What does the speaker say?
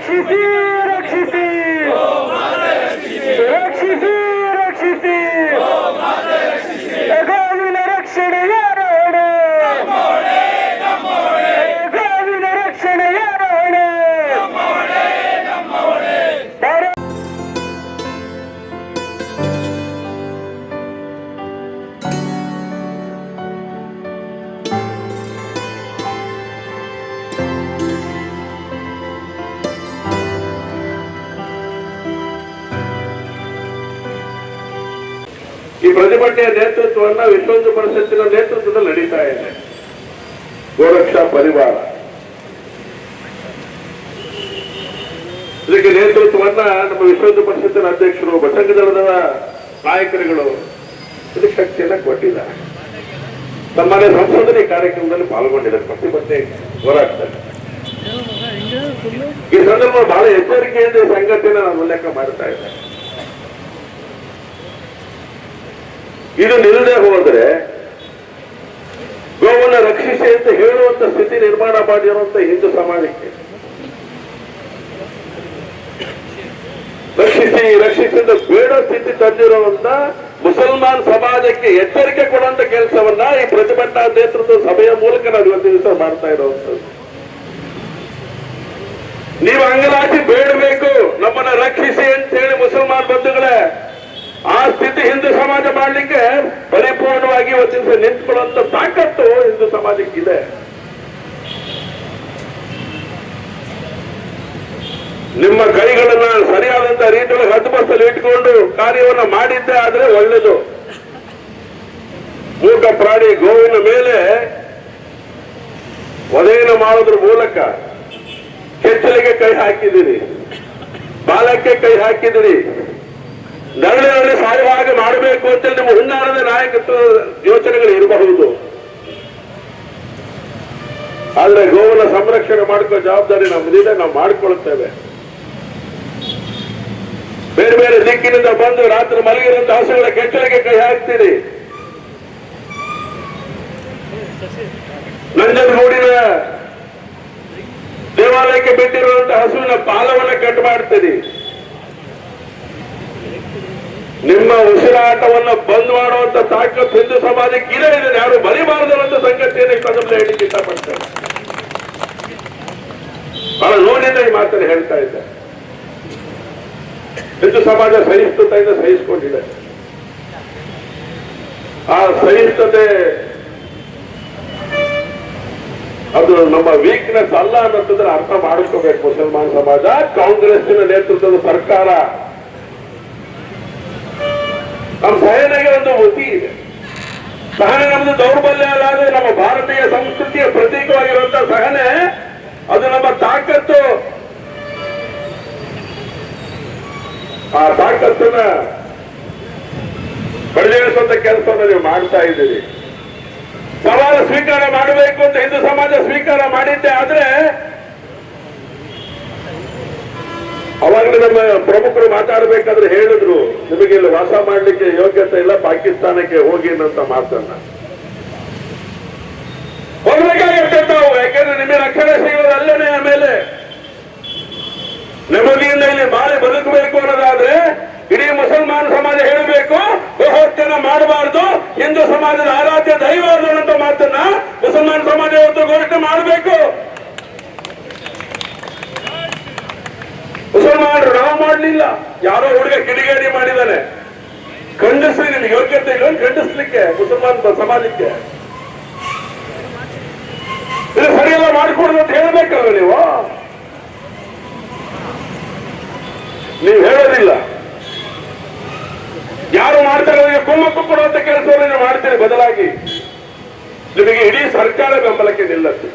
ರಕ್ಷಿಸಿ ರಕ್ಷಿಸಿ ರಕ್ಷಿಸಿ ಈ ಪ್ರತಿಭಟನೆಯ ನೇತೃತ್ವವನ್ನ ವಿಶ್ವ ಹಿಂದೂ ಪರಿಷತ್ತಿನ ನೇತೃತ್ವದಲ್ಲಿ ನಡೀತಾ ಇದೆ. ಗೋರಕ್ಷಾ ಪರಿವಾರ. ಇದಕ್ಕೆ ನೇತೃತ್ವವನ್ನ ನಮ್ಮ ವಿಶ್ವ ಹಿಂದೂ ಪರಿಷತ್ತಿನ ಅಧ್ಯಕ್ಷರು, ಬಸಂಗ ದಳದ ನಾಯಕರುಗಳು ಇದಕ್ಕೆ ಶಕ್ತಿಯನ್ನ ಕೊಟ್ಟಿದ್ದಾರೆ. ತಮ್ಮನೆ ಸಂಶೋಧನೆ ಕಾರ್ಯಕ್ರಮದಲ್ಲಿ ಪಾಲ್ಗೊಂಡಿದ್ದಾರೆ. ಪ್ರತಿಭಟನೆ ಹೋರಾಟದಲ್ಲಿ. ಈ ಸಂದರ್ಭ ಬಹಳ ಎಚ್ಚರಿಕೆಯಿಂದ ಸಂಗತಿಯನ್ನು ನಾನು ಉಲ್ಲೇಖ ಮಾಡ್ತಾ ಇದ್ದೇನೆ ಇದು ನಿಲ್ಲದೆ ಹೋದ್ರೆ ಗೋವನ್ನ ರಕ್ಷಿಸಿ ಅಂತ ಹೇಳುವಂತ ಸ್ಥಿತಿ ನಿರ್ಮಾಣ ಮಾಡಿರುವಂತ ಹಿಂದೂ ಸಮಾಜಕ್ಕೆ. ರಕ್ಷಿಸಿ, ರಕ್ಷಿಸಿದ ಬೇಡ ಸ್ಥಿತಿ ತಂದಿರುವಂತ ಮುಸಲ್ಮಾನ್ ಸಮಾಜಕ್ಕೆ ಎಚ್ಚರಿಕೆ ಕೊಡುವಂತ ಕೆಲಸವನ್ನ ಈ ಪ್ರತಿಭಟನಾ ನೇತೃತ್ವ ಸಭೆಯ ಮೂಲಕ ನಾವು ಇವತ್ತು ದಿವಸ ಮಾಡ್ತಾ ಇರುವಂತದ್ದು. ನೀವು ಅಂಗಲಾಚಿ ಬೇಡಬೇಕು ನಮ್ಮನ್ನ ರಕ್ಷಿಸಿ ಅಂತ ಹೇಳಿ ಮುಸಲ್ಮಾನ್ ಬಂಧುಗಳೇ ಆ ಸ್ಥಿತಿ ಹಿಂದೂ ಸಮಾಜ ಮಾಡಲಿಕ್ಕೆ ಪರಿಪೂರ್ಣವಾಗಿ ಇವತ್ತಿನ ದಿವಸ ನಿಂತ್ಕೊಳ್ಳುವಂತ ತಾಕತ್ತು ಇಂದು ಸಮಾಜಕ್ಕಿದೆ. ನಿಮ್ಮ ಕೈಗಳನ್ನ ಸರಿಯಾದಂತ ರೀತಿಯಲ್ಲಿ ಹದ್ದುಬಸ್ತಲ್ಲಿ ಇಟ್ಕೊಂಡು ಕಾರ್ಯವನ್ನ ಮಾಡಿದ್ದೆ ಆದ್ರೆ ಒಳ್ಳೇದು. ಮೂಕ ಪ್ರಾಣಿ ಗೋವಿನ ಮೇಲೆ ವಧೆಯನ್ನು ಮಾಡೋದ್ರ ಮೂಲಕ ಕೆಚ್ಚಲಿಗೆ ಕೈ ಹಾಕಿದಿರಿ ಬಾಲಕ್ಕೆ ಕೈ ಹಾಕಿದಿರಿ ನರಳಿನಲ್ಲಿ ಸಾಯುವ ಮಾಡಬೇಕು ಅಂತೇಳಿ ನಿಮ್ಮ ಹುನ್ನಾರದ ನಾಯಕತ್ವ ಇರಬಹುದು. ಆದ್ರೆ ಗೋವನ ಸಂರಕ್ಷಣೆ ಮಾಡ್ಕೋ ಜವಾಬ್ದಾರಿ ನಮ್ಮದಿದೆ ನಾವು ಮಾಡ್ಕೊಳ್ತೇವೆ. ಬೇರೆ ಬೇರೆ ದಿಕ್ಕಿನಿಂದ ಬಂದು ರಾತ್ರಿ ಮಲಗಿರುವಂತ ಹಸುಗಳ ಕೆಚ್ಚಲಿಗೆ ಕೈ ಹಾಕ್ತೀರಿ. ನಂಜನಗೂಡಿನ ದೇವಾಲಯಕ್ಕೆ ಬಿಟ್ಟಿರುವಂತಹ ಹಸುವಿನ ಪಾಲವನ್ನ ಕಟ್ ಮಾಡ್ತೀರಿ ನಿಮ್ಮ ಉಸಿರಾಟವನ್ನು ಬಂದ್ ಮಾಡುವಂತ ತಾಕತ್ತು ಹಿಂದೂ ಸಮಾಜಕ್ಕೆ ಇದೆ ಇದೆ. ಯಾರು ಬರಿಬಾರದು ಅನ್ನೋ ಸಂಗತಿಯನ್ನು ಸಂದರ್ಭದಲ್ಲಿ ಹೇಳಿಕ್ಕೆ ಇಷ್ಟಪಡ್ತೇನೆ ಬಹಳ ನೋಡಿದ ಈ ಮಾತನ್ನು ಹೇಳ್ತಾ ಇದ್ದೆ. ಹಿಂದೂ ಸಮಾಜ ಸಹಿಷ್ಣುತೆಯಿಂದ ಸಹಿಸಿಕೊಂಡಿದೆ. ಆ ಸಹಿಷ್ಣುತೆ ಅದು ನಮ್ಮ ವೀಕ್ನೆಸ್ ಅಲ್ಲ ಅನ್ನೋದ್ರೆ ಅರ್ಥ ಮಾಡ್ಕೋಬೇಕು ಮುಸಲ್ಮಾನ್ ಸಮಾಜ. ಕಾಂಗ್ರೆಸ್ಸಿನ ನೇತೃತ್ವದ ಸರ್ಕಾರ ನಮ್ಮ ಸಹನೆಗೆ ಒಂದು ಮತಿ ಇದೆ. ಸಹನೆ ನಮ್ದು ದೌರ್ಬಲ್ಯ ಅಲ್ಲ ನಮ್ಮ ಭಾರತೀಯ ಸಂಸ್ಕೃತಿಯ ಪ್ರತೀಕವಾಗಿರುವಂತ ಸಹನೆ, ಅದು ನಮ್ಮ ತಾಕತ್ತು. ಆ ತಾಕತ್ತನ್ನ ಬಡಿದೇಳಿಸುವಂತ ಕೆಲಸವನ್ನು ನೀವು ಮಾಡ್ತಾ ಇದ್ದೀರಿ. ಸವಾಲು ಸ್ವೀಕಾರ ಮಾಡಬೇಕು ಅಂತ ಹಿಂದೂ ಸಮಾಜ ಸ್ವೀಕಾರ ಮಾಡಿದ್ದೆ ಆದ್ರೆ ಅವಾಗಲೇ ನಮ್ಮ ಪ್ರಮುಖರು ಮಾತಾಡಬೇಕಾದ್ರೆ ಹೇಳಿದ್ರು, ನಿಮಗೆ ಇಲ್ಲಿ ವಾಸ ಮಾಡ್ಲಿಕ್ಕೆ ಯೋಗ್ಯತೆ ಇಲ್ಲ, ಪಾಕಿಸ್ತಾನಕ್ಕೆ ಹೋಗಿ ಅನ್ನಂತ ಮಾತನ್ನ. ಹೋಗ್ಬೇಕಾಗತ್ತೆ ನಾವು ಯಾಕೆಂದ್ರೆ ನಿಮ್ಮ ರಕ್ಷಣೆ ಸಿಗೋದು ಅಲ್ಲೇನೆ ಆಮೇಲೆ ನೆಮ್ಮದಿಯಿಂದ ಇಲ್ಲಿ ಬಾಳೆ ಬದುಕಬೇಕು ಅನ್ನೋದಾದ್ರೆ, ಇಡೀ ಮುಸಲ್ಮಾನ ಸಮಾಜ ಹೇಳಬೇಕು ಗೋಹತ್ಯನ ಮಾಡಬಾರದು, ಹಿಂದೂ ಸಮಾಜದ ಆರಾಧ್ಯ ದೈವ ಅನ್ನೋ ಮಾತನ್ನ ಮುಸಲ್ಮಾನ ಸಮಾಜ ಇವತ್ತು ಘೋಷಣೆ ಮಾಡಬೇಕು. ಮುಸಲ್ಮಾನರು ನಾವು ಮಾಡಲಿಲ್ಲ. ಯಾರೋ ಹುಡುಗ ಕಿಡಿಗೇಡಿ ಮಾಡಿದಾನೆ. ಖಂಡಿಸ್ಲಿ ನಿಮ್ಗೆ ಯೋಗ್ಯತೆ ಇಲ್ಲ ಖಂಡಿಸ್ಲಿಕ್ಕೆ, ಮುಸಲ್ಮಾನ್ ಸಮಾಜಕ್ಕೆ. ಇದು ಸರಿಯೆಲ್ಲ ಮಾಡಿಕೊಡುದು ಅಂತ ಹೇಳ್ಬೇಕಲ್ಲ ನೀವು? ನೀವು ಹೇಳೋದಿಲ್ಲ. ಯಾರು ಮಾಡ್ತಾರೆ ಕುಮ್ಮಕ್ಕು ಕೊಡುವಂತ ಕೆಲಸವನ್ನು ನೀವು ಮಾಡ್ತೀರಿ ಬದಲಾಗಿ. ನಿಮಗೆ ಇಡೀ ಸರ್ಕಾರ ಬೆಂಬಲಕ್ಕೆ ನಿಲ್ಲತ್ತೆ.